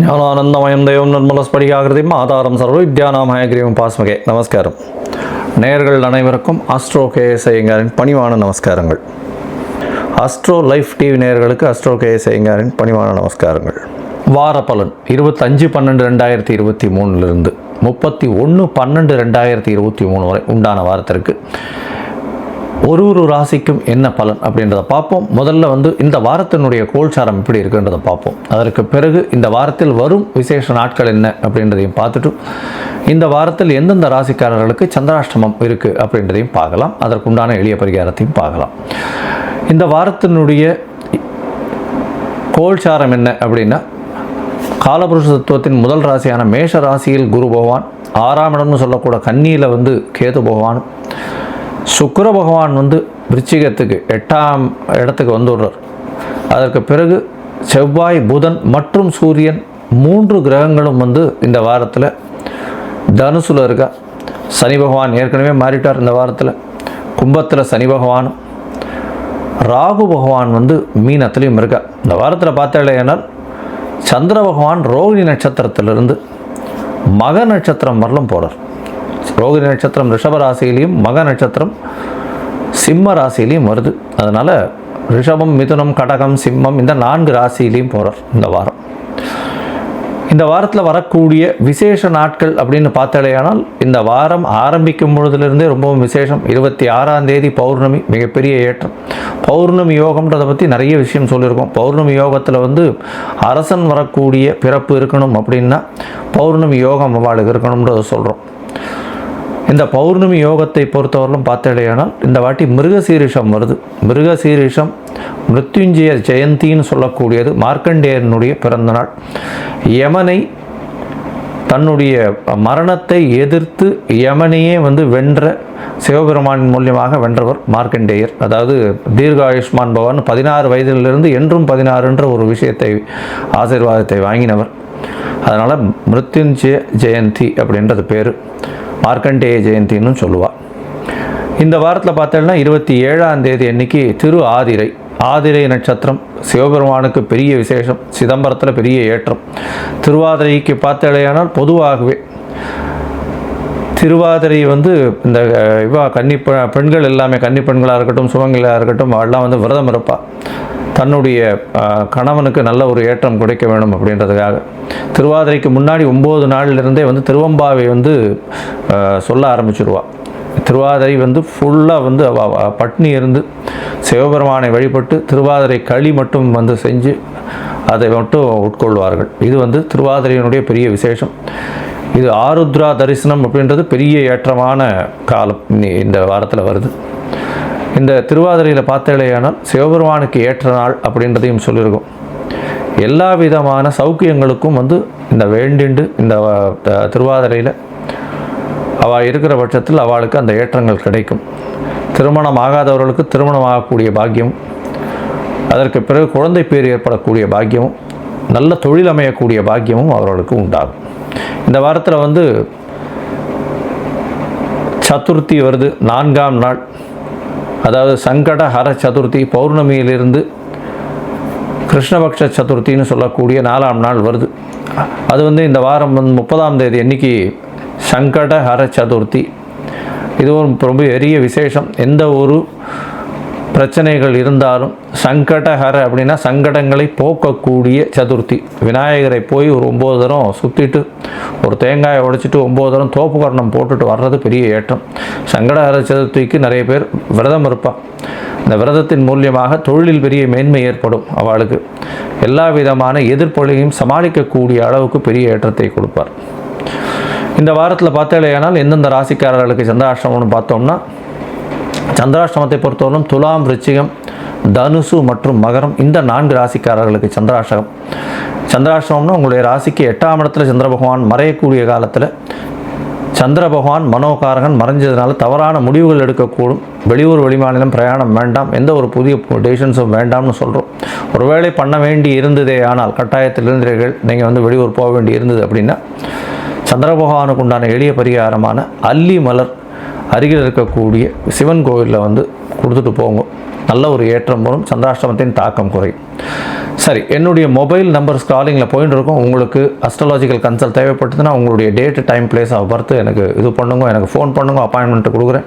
ஞானானந்தமயம் தெய்வம் நிர்மலஸ்படிகாகிருதியும் ஆதாரம் சர்வ வித்யானாமயகிரியும் பாஸ்மகே நமஸ்காரம். நேயர்கள் அனைவருக்கும் அஸ்ட்ரோ கேஎஸ்ஐங்காரின் பணிவான நமஸ்காரங்கள். அஸ்ட்ரோ லைஃப் டிவி நேயர்களுக்கு அஸ்ட்ரோ கேஎஸ்ஐங்காரின் பணிவான நமஸ்காரங்கள். வார பலன் இருபத்தஞ்சு பன்னெண்டு ரெண்டாயிரத்தி இருபத்தி மூணுலேருந்து முப்பத்தி ஒன்று பன்னெண்டு ரெண்டாயிரத்தி இருபத்தி மூணு வரை உண்டான வாரத்திற்கு ஒரு ஒரு ராசிக்கும் என்ன பலன் அப்படின்றத பார்ப்போம். முதல்ல வந்து இந்த வாரத்தினுடைய கோல்சாரம் எப்படி இருக்குன்றதை பார்ப்போம். அதற்கு பிறகு இந்த வாரத்தில் வரும் விசேஷ நாட்கள் என்ன அப்படின்றதையும் பார்த்துட்டு இந்த வாரத்தில் எந்தெந்த ராசிக்காரர்களுக்கு சந்திராஷ்டமம் இருக்குது அப்படின்றதையும் பார்க்கலாம். அதற்குண்டான எளிய பரிகாரத்தையும் பார்க்கலாம். இந்த வாரத்தினுடைய கோல்சாரம் என்ன அப்படின்னா காலபுருஷ தத்துவத்தின் முதல் ராசியான மேஷ ராசியில் குரு பகவான் ஆறாம் இடம்னு சொல்லக்கூட கன்னியில் வந்து கேது பகவான் சுக்கர பகவான் வந்து விருச்சிகத்துக்கு எட்டாம் இடத்துக்கு வந்துடுறார். அதற்கு பிறகு செவ்வாய் புதன் மற்றும் சூரியன் மூன்று கிரகங்களும் வந்து இந்த வாரத்தில் தனுசுல இருக்கா. சனி பகவான் ஏற்கனவே மாறிட்டார் இந்த வாரத்தில். கும்பத்தில் சனி பகவானும் ராகு பகவான் வந்து மீனத்துலேயும் இருக்கா. இந்த வாரத்தில் பார்த்தாலேனால் சந்திர பகவான் ரோகிணி நட்சத்திரத்திலிருந்து மக நட்சத்திரம் வரலும் போகிறார் ரோகிணி நட்சத்திரம் ரிஷப ராசியிலையும் மக நட்சத்திரம் சிம்ம ராசியிலையும் வருது. அதனால் ரிஷபம் மிதுனம் கடகம் சிம்மம் இந்த நான்கு ராசியிலையும் போகிறார் இந்த வாரம். இந்த வாரத்தில் வரக்கூடிய விசேஷ நாட்கள் அப்படின்னு பார்த்தாலேயானால் இந்த வாரம் ஆரம்பிக்கும் பொழுதுலேருந்தே ரொம்பவும் விசேஷம். இருபத்தி ஆறாம் தேதி பௌர்ணமி மிகப்பெரிய ஏற்றம். பௌர்ணமி யோகம்ன்றதை பற்றி நிறைய விஷயம் சொல்லியிருக்கோம். பௌர்ணமி யோகத்தில் வந்து அரசன் வரக்கூடிய பிறப்பு இருக்கணும் அப்படின்னா பௌர்ணமி யோகம் அவளுக்கு இருக்கணும்ன்றதை சொல்கிறோம் இந்த பௌர்ணமி யோகத்தை பொறுத்தவரையிலும் பார்த்தடையானால் இந்த வாட்டி மிருகசீரிஷம் வருது. மிருகசீரிஷம் மிருத்யுஞ்சய ஜெயந்தின்னு சொல்லக்கூடியது மார்க்கண்டேயனுடைய பிறந்தநாள். யமனை தன்னுடைய மரணத்தை எதிர்த்து யமனையே வந்து வென்ற சிவபெருமானின் மூலியமாக வென்றவர் மார்க்கண்டேயர். அதாவது தீர்காயுஷ்மான் பவன் பதினாறு வயதிலிருந்து என்றும் பதினாறுன்ற ஒரு விஷயத்தை ஆசீர்வாதத்தை வாங்கினவர். அதனால் மிருத்யுஞ்சய ஜெயந்தி அப்படின்றது பேர். மார்க்கண்டேய ஜெயந்தின்னு சொல்லுவாள் இந்த வாரத்தில் பார்த்தோம்னா இருபத்தி ஏழாம் தேதி அன்னைக்கு திரு ஆதிரை ஆதிரை நட்சத்திரம் சிவபெருமானுக்கு பெரிய விசேஷம் சிதம்பரத்தில் பெரிய ஏற்றம். திருவாதிரைக்கு பார்த்தலையானால் பொதுவாகவே திருவாதிரை வந்து இந்த இவா கன்னி பெண்கள் எல்லாமே கன்னி பெண்களாக இருக்கட்டும் சுமங்களாக இருக்கட்டும் எல்லாம் வந்து விரதம் இருப்பாள் தன்னுடைய கணவனுக்கு நல்ல ஒரு ஏற்றம் கிடைக்க வேணும் அப்படின்றதுக்காக. திருவாதிரைக்கு முன்னாடி ஒம்பது நாள்லேருந்தே வந்து திருவம்பாவை வந்து சொல்ல ஆரம்பிச்சிருவா. திருவாதிரை வந்து ஃபுல்லாக வந்து பட்னி இருந்து சிவபெருமானை வழிபட்டு திருவாதிரை களி மட்டும் வந்து செஞ்சு அதை மட்டும் உட்கொள்வார்கள். இது வந்து திருவாதிரையினுடைய பெரிய விசேஷம். இது ஆருத்ரா தரிசனம் அப்படின்றது பெரிய ஏற்றமான காலம். இந்த வாரத்தில் வருது. இந்த திருவாதிரையில் பார்த்தாலேயானால் சிவபெருமானுக்கு ஏற்ற நாள் அப்படின்றதையும் சொல்லியிருக்கோம். எல்லா விதமான சௌக்கியங்களுக்கும் வந்து இந்த வேண்டிண்டு இந்த திருவாதிரையில் அவள் இருக்கிற பட்சத்தில் அவளுக்கு அந்த ஏற்றங்கள் கிடைக்கும். திருமணம் ஆகாதவர்களுக்கு திருமணம் ஆகக்கூடிய பாக்கியம் அதற்கு பிறகு குழந்தை பேர் ஏற்படக்கூடிய பாக்கியமும் நல்ல தொழில் அமையக்கூடிய பாக்கியமும் அவர்களுக்கு உண்டாகும். இந்த வாரத்தில் வந்து சதுர்த்தி வருது நான்காம் நாள். அதாவது சங்கட ஹர சதுர்த்தி பௌர்ணமியிலிருந்து கிருஷ்ணபக்ஷ சதுர்த்தின்னு சொல்லக்கூடிய நாலாம் நாள் வருது. அது வந்து இந்த வாரம் வந்து முப்பதாம் தேதி அன்னைக்கு சங்கட ஹர சதுர்த்தி. இதுவும் ரொம்ப பெரிய விசேஷம். எந்த ஒரு பிரச்சனைகள் இருந்தாலும் சங்கடஹர அப்படின்னா சங்கடங்களை போக்கக்கூடிய சதுர்த்தி. விநாயகரை போய் ஒரு ஒம்பது தரம் சுற்றிட்டு ஒரு தேங்காயை உடைச்சிட்டு ஒம்பது தரம் தோப்பு கரணம் போட்டுட்டு வர்றது பெரிய ஏற்றம். சங்கடஹர சதுர்த்திக்கு நிறைய பேர் விரதம் இருப்பாள் இந்த விரதத்தின் மூலியமாக தொழிலில் பெரிய மேன்மை ஏற்படும் அவளுக்கு. எல்லா விதமான எதிர்ப்பொழியும் சமாளிக்கக்கூடிய அளவுக்கு பெரிய ஏற்றத்தை கொடுப்பார். இந்த வாரத்தில் பார்த்தாலேயானால் எந்தெந்த ராசிக்காரர்களுக்கு சந்திராஷ்டமம்னு பார்த்தோம்னா சந்திராஷ்டமத்தை பொறுத்தவரைக்கும் துலாம் ரிச்சிகம் தனுசு மற்றும் மகரம் இந்த நான்கு ராசிக்காரர்களுக்கு சந்திராஷ்டகம். சந்திராஷ்டமம்னா உங்களுடைய ராசிக்கு எட்டாம் இடத்துல சந்திர பகவான் மறையக்கூடிய காலத்தில் சந்திர பகவான் மனோகாரகன் மறைஞ்சதுனால தவறான முடிவுகள் எடுக்கக்கூடும். வெளியூர் வெளிமாநிலம் பிரயாணம் வேண்டாம். எந்த ஒரு புதிய டெசிஷன்ஸும் வேண்டாம்னு சொல்கிறோம் ஒருவேளை பண்ண வேண்டி இருந்ததே ஆனால் கட்டாயத்தில் இருந்தீர்கள். நீங்கள் வந்து வெளியூர் போக வேண்டி இருந்தது அப்படின்னா சந்திர பகவானுக்கு உண்டான எளிய பரிகாரமான அல்லி மலர் அருகில் இருக்கக்கூடிய சிவன் கோவிலில் வந்து கொடுத்துட்டு போங்க. நல்ல ஒரு ஏற்றம் வரும். சந்திராஷ்டமத்தின் தாக்கம் குறையும். சரி என்னுடைய மொபைல் நம்பர் ஸ்க்ராலிங்கில் போயிட்டு இருக்கும். உங்களுக்கு அஸ்ட்ராலாஜிக்கல் கன்சல்ட் தேவைப்பட்டதுன்னா உங்களுடைய date time place of birth எனக்கு இது பண்ணுங்க. எனக்கு ஃபோன் பண்ணுங்க. அப்பாயின்மெண்ட் கொடுக்குறேன்.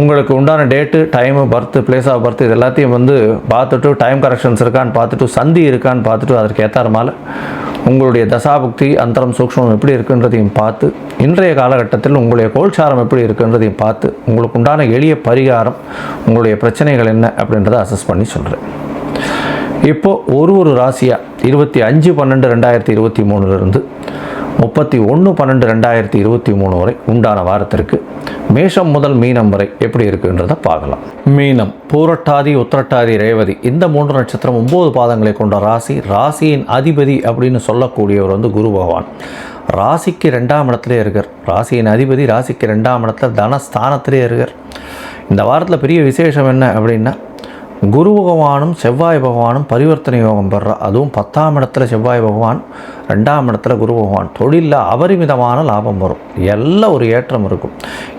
உங்களுக்கு உண்டான date time birth place of birth இது எல்லாத்தையும் வந்து பார்த்துட்டு டைம் கரெக்ஷன்ஸ் இருக்கான்னு பார்த்துட்டு சந்தி இருக்கான்னு பார்த்துட்டு அதற்கு மேலே. உங்களுடைய தசாபுக்தி அந்தரம் சூக்ஷ்மம் எப்படி இருக்குன்றதையும் பார்த்து இன்றைய காலகட்டத்தில் உங்களுடைய கோல்சாரம் எப்படி இருக்குன்றதையும் பார்த்து உங்களுக்கு உண்டான எளிய பரிகாரம் உங்களுடைய பிரச்சனைகள் என்ன அப்படின்றத அசஸ் பண்ணி சொல்கிறேன் இப்போது ஒரு ஒரு ராசியாக இருபத்தி அஞ்சு பன்னெண்டு ரெண்டாயிரத்தி இருபத்தி மூணுலேருந்து முப்பத்தி ஒன்று பன்னெண்டு ரெண்டாயிரத்தி இருபத்தி மூணு வரை உண்டான வாரத்திற்கு மேஷம் முதல் மீனம் வரை எப்படி இருக்குன்றதை பார்க்கலாம். மீனம் பூரட்டாதி உத்திரட்டாதி ரேவதி இந்த மூன்று நட்சத்திரம் ஒம்பது பாதங்களை கொண்ட ராசி ராசியின் அதிபதி அப்படின்னு சொல்லக்கூடியவர் வந்து குரு பகவான். ராசிக்கு ரெண்டாம் இடத்துல இருக்கார். ராசியின் அதிபதி ராசிக்கு ரெண்டாம் இடத்துல தனஸ்தானத்திலே இருக்கார். இந்த வாரத்தில் பெரிய விசேஷம் என்ன அப்படின்னா குரு பகவானும் செவ்வாய் பகவானும் பரிவர்த்தனை யோகம் பெறா அதுவும் பத்தாம் இடத்துல செவ்வாய் பகவான் ரெண்டாம் இடத்துல குரு பகவான். தொழிலில் அபரிமிதமான லாபம் வரும். எல்லாம் ஒரு ஏற்றம் இருக்கும்.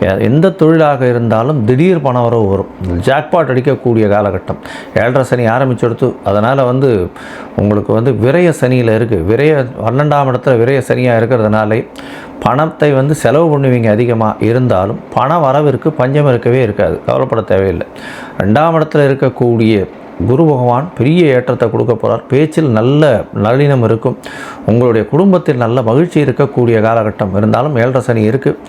எ- எந்த தொழிலாக இருந்தாலும் திடீர் பண வரவு வரும். ஜாக்பாட் அடிக்கக்கூடிய காலகட்டம். ஏழரை சனி ஆரம்பிச்செடுத்து அதனால் வந்து உங்களுக்கு வந்து விரய சனியில் இருக்குது விரய பன்னெண்டாம் இடத்துல விரய சனியாக இருக்கிறதுனாலே பணத்தை வந்து செலவு பண்ணுவீங்க அதிகமாக இருந்தாலும் பண வரவிற்கு பஞ்சம் இருக்கவே இருக்காது. கவலைப்பட தேவையில்லை. ரெண்டாம் இடத்துல இருக்கக்கூடிய குரு பகவான் பெரிய ஏற்றத்தை கொடுக்க போகிறார் பேச்சில் நல்ல நளினம் இருக்கும். உங்களுடைய குடும்பத்தில் நல்ல மகிழ்ச்சி இருக்கக்கூடிய காலகட்டம் இருந்தாலும் ஏழரை சனி இருக்குது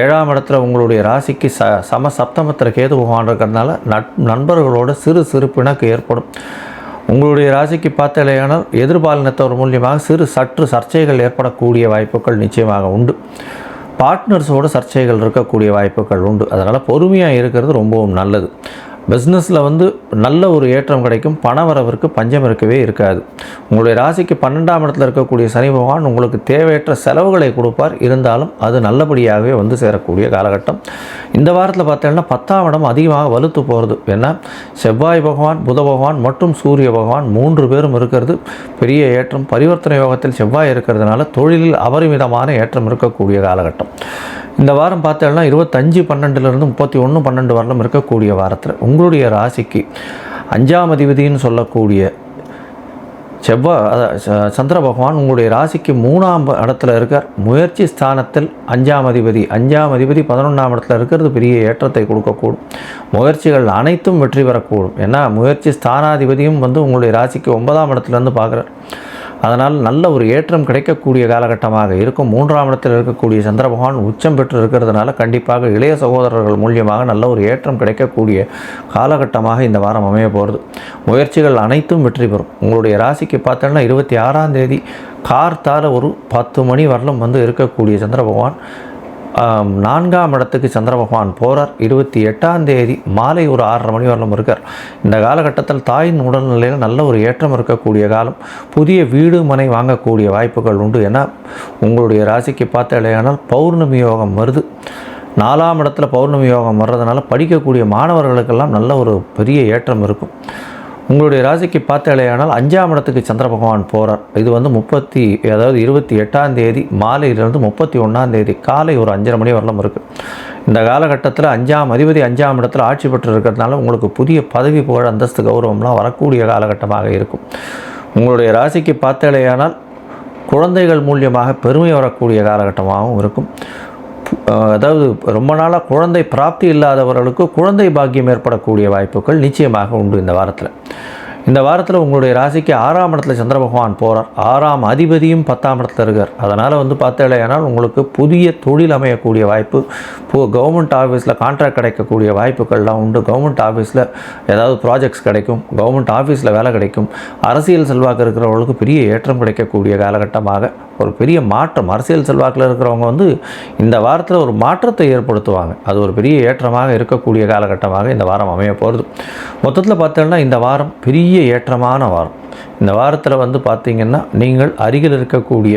ஏழாம் இடத்துல உங்களுடைய ராசிக்கு ச சம சப்தமத்தில் கேது பகவான் இருக்கிறதுனால நட் நண்பர்களோட சிறு சிறு பிணக்கு ஏற்படும். உங்களுடைய ராசிக்கு பார்த்தலையானால் எதிர்பாலினத்தவர் மூலியமாக சிறு சற்று சர்ச்சைகள் ஏற்படக்கூடிய வாய்ப்புகள் நிச்சயமாக உண்டு. பார்ட்னர்ஸோட சர்ச்சைகள் இருக்கக்கூடிய வாய்ப்புகள் உண்டு. அதனால் பொறுமையாக இருக்கிறது ரொம்பவும் நல்லது. பிஸ்னஸில் வந்து நல்ல ஒரு ஏற்றம் கிடைக்கும் பண வரவிற்கு பஞ்சம் இருக்கவே இருக்காது. உங்களுடைய ராசிக்கு பன்னெண்டாம் இடத்துல இருக்கக்கூடிய சனி பகவான் உங்களுக்கு தேவையற்ற செலவுகளை கொடுப்பார். இருந்தாலும் அது நல்லபடியாகவே வந்து சேரக்கூடிய காலகட்டம். இந்த வாரத்தில் பார்த்தீங்கன்னா பத்தாம் இடம் அதிகமாக வலுத்து போகிறது ஏன்னா செவ்வாய் பகவான் புத பகவான் மற்றும் சூரிய பகவான் மூன்று பேரும் இருக்கிறது. பெரிய ஏற்றம். பரிவர்த்தனை யோகத்தில் செவ்வாய் இருக்கிறதுனால தொழிலில் அபரிமிதமான ஏற்றம் இருக்கக்கூடிய காலகட்டம். இந்த வாரம் பார்த்தீங்கன்னா இருபத்தஞ்சு பன்னெண்டுலேருந்து முப்பத்தி ஒன்று பன்னெண்டு வரலும் இருக்கக்கூடிய வாரத்தில். உங்களுடைய ராசிக்கு அஞ்சாம் அதிபதின்னு சொல்லக்கூடிய செவ்வாய் சந்திர பகவான் உங்களுடைய ராசிக்கு மூணாம் இடத்துல இருக்கார். முயற்சி ஸ்தானத்தில் அஞ்சாம் அதிபதி அஞ்சாம் அதிபதி பதினொன்றாம் இடத்துல இருக்கிறது பெரிய ஏற்றத்தை கொடுக்கக்கூடும். முயற்சிகள் அனைத்தும் வெற்றி பெறக்கூடும். ஏன்னா முயற்சி ஸ்தானாதிபதியும் வந்து உங்களுடைய ராசிக்கு ஒன்பதாம் இடத்துலேருந்து பார்க்குறார். அதனால் நல்ல ஒரு ஏற்றம் கிடைக்கக்கூடிய காலகட்டமாக இருக்கும். மூன்றாம் இடத்தில் இருக்கக்கூடிய சந்திர பகவான் உச்சம் பெற்று இருக்கிறதுனால கண்டிப்பாக இளைய சகோதரர்கள் மூலியமாக நல்ல ஒரு ஏற்றம் கிடைக்கக்கூடிய காலகட்டமாக இந்த வாரம் அமைய போகிறது முயற்சிகள் அனைத்தும் வெற்றி பெறும். உங்களுடைய ராசிக்கு பார்த்தோன்னா இருபத்தி ஆறாம் தேதி கார்த்தால ஒரு பத்து மணி வரலும் வந்து இருக்கக்கூடிய சந்திர பகவான் நான்காம் இடத்துக்கு சந்திர பகவான் போகிறார் இருபத்தி எட்டாம் தேதி மாலை ஒரு ஆறரை மணி வரலும் இருக்கார். இந்த காலகட்டத்தில் தாயின் உடல்நிலையில் நல்ல ஒரு ஏற்றம் இருக்கக்கூடிய காலம். புதிய வீடு மனை வாங்கக்கூடிய வாய்ப்புகள் உண்டு ஏன்னா உங்களுடைய ராசிக்கு பார்த்த இல்லையானால் பௌர்ணமி யோகம் வருது. நாலாம் இடத்துல பௌர்ணமி யோகம் வர்றதுனால படிக்கக்கூடிய மாணவர்களுக்கெல்லாம் நல்ல ஒரு பெரிய ஏற்றம் இருக்கும். உங்களுடைய ராசிக்கு பார்த்தாலேயானால் அஞ்சாம் இடத்துக்கு சந்திர பகவான் போகிறார் இது வந்து முப்பத்தி அதாவது இருபத்தி எட்டாம் தேதி மாலையிலிருந்து முப்பத்தி ஒன்றாம் தேதி காலை ஒரு அஞ்சரை மணி வரலாம் இருக்குது இந்த காலகட்டத்தில் அஞ்சாம் அதிபதி அஞ்சாம் இடத்துல ஆட்சி பெற்று இருக்கிறதுனால உங்களுக்கு புதிய பதவி புகழ் அந்தஸ்து கௌரவம்லாம் வரக்கூடிய காலகட்டமாக இருக்கும். உங்களுடைய ராசிக்கு பார்த்தாலேயானால் குழந்தைகள் மூலியமாக பெருமை வரக்கூடிய காலகட்டமாகவும் இருக்கும். அதாவது ரொம்ப நாளாக குழந்தை பிராப்தி இல்லாதவர்களுக்கு குழந்தை பாக்கியம் ஏற்படக்கூடிய வாய்ப்புகள் நிச்சயமாக உண்டு இந்த வாரத்தில். இந்த வாரத்தில் உங்களுடைய ராசிக்கு ஆறாம் இடத்துல சந்திர பகவான் போகிறார் ஆறாம் அதிபதியும் பத்தாம் இடத்துல இருக்கார். அதனால் வந்து பார்த்தேனால் உங்களுக்கு புதிய தொழில் அமையக்கூடிய வாய்ப்பு இப்போ கவர்மெண்ட் ஆஃபீஸில் கான்ட்ராக்ட் கிடைக்கக்கூடிய வாய்ப்புகள்லாம் உண்டு. கவர்மெண்ட் ஆஃபீஸில் ஏதாவது ப்ராஜெக்ட்ஸ் கிடைக்கும். கவர்மெண்ட் ஆஃபீஸில் வேலை கிடைக்கும். அரசியல் செல்வாக்கு இருக்கிறவங்களுக்கு பெரிய ஏற்றம் கிடைக்கக்கூடிய காலகட்டமாக ஒரு பெரிய மாற்றம். அரசியல் செல்வாக்கில் இருக்கிறவங்க வந்து இந்த வாரத்தில் ஒரு மாற்றத்தை ஏற்படுத்துவாங்க. அது ஒரு பெரிய ஏற்றமாக இருக்கக்கூடிய காலகட்டமாக இந்த வாரம் அமைய போகிறது மொத்தத்தில் பார்த்தோம்னா இந்த வாரம் பெரிய ஏற்றமான வாரம். இந்த வாரத்தில் வந்து பார்த்திங்கன்னா நீங்கள் அருகில் இருக்கக்கூடிய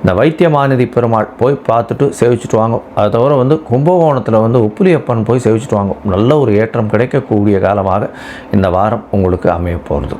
இந்த வைத்தியமாநிதி பெருமாள் போய் பார்த்துட்டு சேவிச்சுட்டு வாங்க. அது தவிர வந்து கும்பகோணத்தில் வந்து உப்புலியப்பன் போய் சேவிச்சுட்டு வாங்க. நல்ல ஒரு ஏற்றம் கிடைக்கக்கூடிய காலமாக இந்த வாரம் உங்களுக்கு அமைய போகிறது